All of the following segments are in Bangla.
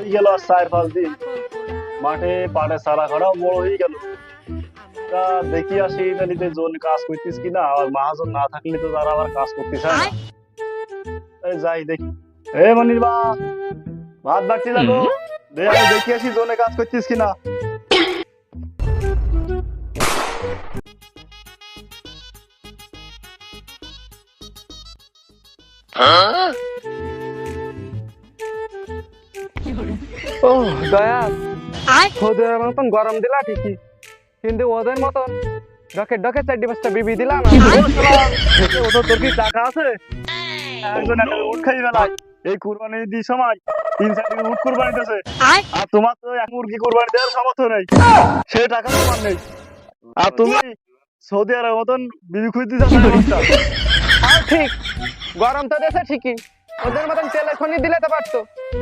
এই গেল আর চার পাঁচ দিন মাঠে পাটে সারা খাড়াও বড় হয়ে গেল তা দেখি আসি ইতালিতে জোন কাজ করতিস কিনা আর মহাজন না থাকলে তো তারা আবার কাজ করতিস না এই যাই দেখি এ মনির বা ভাত বাড়তি লাগো দে আমি দেখি আসি জোনে কাজ করতিস কিনা ও দয়া ওদের মতন গরম দিলা ঠিকই কিন্তু ওদের মতন ডকে ডকে চারটি পাঁচটা বিবি দিলা না ও তোর কি টাকা আছে একজন একটা উঠ খাই বেলায় এই কুরবানি দি সময় তিন চার দিন উঠ কুরবানি দিতেছে আর তোমার তো এক মুরগি কুরবানি দেওয়ার সামর্থ্য নেই সে টাকা তোমার নেই আর তুমি সৌদি আরবের মতন বিবি খুঁজতে যাচ্ছ ঠিক। গরম তো দেশে ঠিকই। ওদের মতন তেলে খনি দিলে তো পারতো।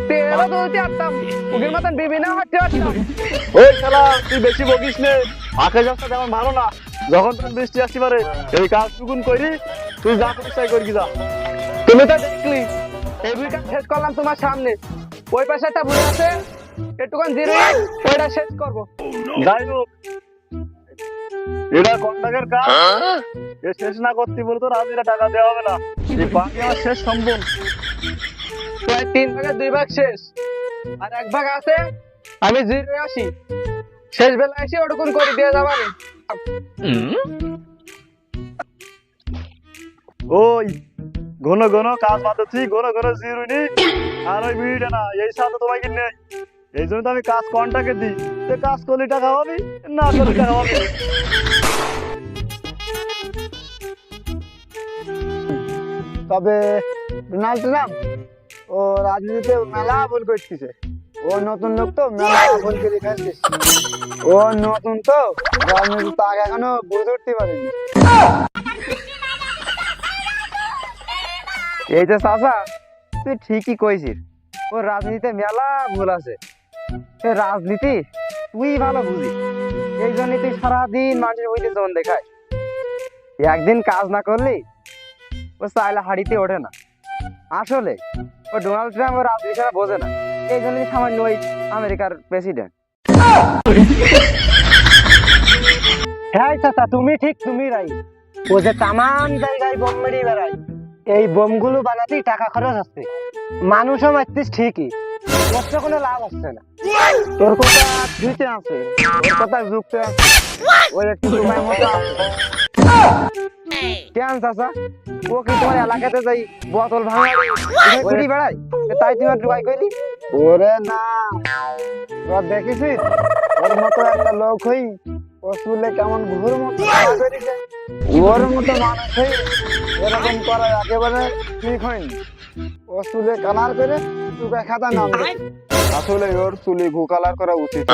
তেলও তো দিতে পারতাম। ওদের মতন বিবি না হাঁটতে পারতাম। ওই তুই বেশি বকিস নে। আখে যাচ্ছে তেমন ভালো না। যখন তখন বৃষ্টি আসতে পারে এই কাজ টুকুন করি তুই যা করিস তাই করবি যা। তুমি তো দেখলি এই দুইটা শেষ করলাম তোমার সামনে। ওই পাশে একটা ভুল আছে একটুখান জিরে ওইটা শেষ করব। যাই হোক এটা কন্ট্রাক্টের কাজ? এ শেষ না করতে বলে তো রাজিরা টাকা দেওয়া হবে না। এই বাকি আমার শেষ সম্ভব প্রায় তিন ভাগের দুই ভাগ শেষ। আর এক ভাগ আছে আমি জিরে আসি। শেষ বেলা এসে ওটুকুন করে দিয়ে যাবানি ওই ঘন ঘন কাজ বাঁধেছি ঘন ঘন জিরুনি আর ওই বিড়িটা না এই সাথে তোমাকে নেই। এই জন্য তো আমি কাজ কন্টাকে দিই। তো কাজ করলে টাকা পাবি? না করলে টাকা পাবি তবে ডোনাল্ড ট্রাম্প ও রাজনীতিতে মেলা ভুল করতেছে। ও নতুন লোক তো, মেলা ভুল করে ফেলছিস ও নতুন তো, রাজনীতি তো আগে এখনও বুঝে উঠতে পারেনি। এই যে চাষা তুই ঠিকই কইছিস। ও রাজনীতিতে মেলা ভুল আছে। সে রাজনীতি তুই ভালো বুঝিস এই জন্য তুই সারাদিন মানুষের বইতে জন দেখায়। একদিন কাজ না করলি, ও চাইলে হাড়িতে ওঠে না। আসলে, ও ডোনাল্ড ট্রাম্প ও রাজনীতি ছাড়া বোঝে না। এই জন্য সামান্য ওই আমেরিকার প্রেসিডেন্ট। হ্যাঁ চাচা, তুমি ঠিক, তুমি রাই ও যে তামান জায়গায় বোম মেরে বেড়ায়। এই বোমগুলো বানাতেই টাকা খরচ হচ্ছে। মানুষও মারতিস ঠিকই। তো কোনো লাভ হচ্ছে না। তোর কথা ধুইতে আছে তোর কথা যুক্তে আছে। ওই একটু সময় মতো কেন চাচা? ও কি তোমার এলাকাতে যাই বোতল ভাঙা ঘুরি বেড়াই তাই তোমার ডুবাই কইলি? ওরে না। তোর দেখেছিস? ওর মতো একটা লোক হই শুলে কেমন ঘুর মতো ওর মতো মানুষ এরকম করা একেবারে ঠিক হয়নি ও শুলে কালার করে তুই খাতা নাম আসলে ওর চুলে ঘু কালার করা উচিত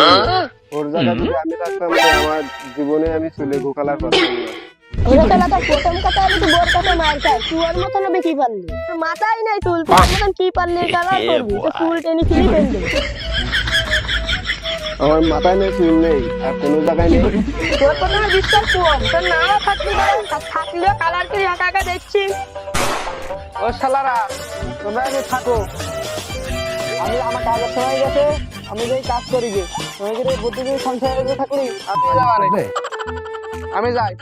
ওর জায়গা যদি আমি থাকতাম আমার জীবনে আমি চুলে ঘু কালার করতাম না। প্রথম কথা আমি তো বোর মার খাই তুই ওর মতন হবে কি পারলি মাথায় নাই চুল মতন কি পারলি কালার করবি? চুল টেনে ফিরে ফেলবি আমার মাথায় নেই চুল নেই আর কোনো জায়গায় নেই। তোর তো না বিশ্বাস কর তোর নাও থাকলি না থাকলেও কালার কি একা একা দেখছি ও শালারা তোমরা যে থাকো। আমি আমার কাজের সময় গেছে আমি যেই কাজ করি যে তুমি যদি প্রতিদিন সংসারে যে থাকলি আপনি যাওয়া নেই আমি যাই।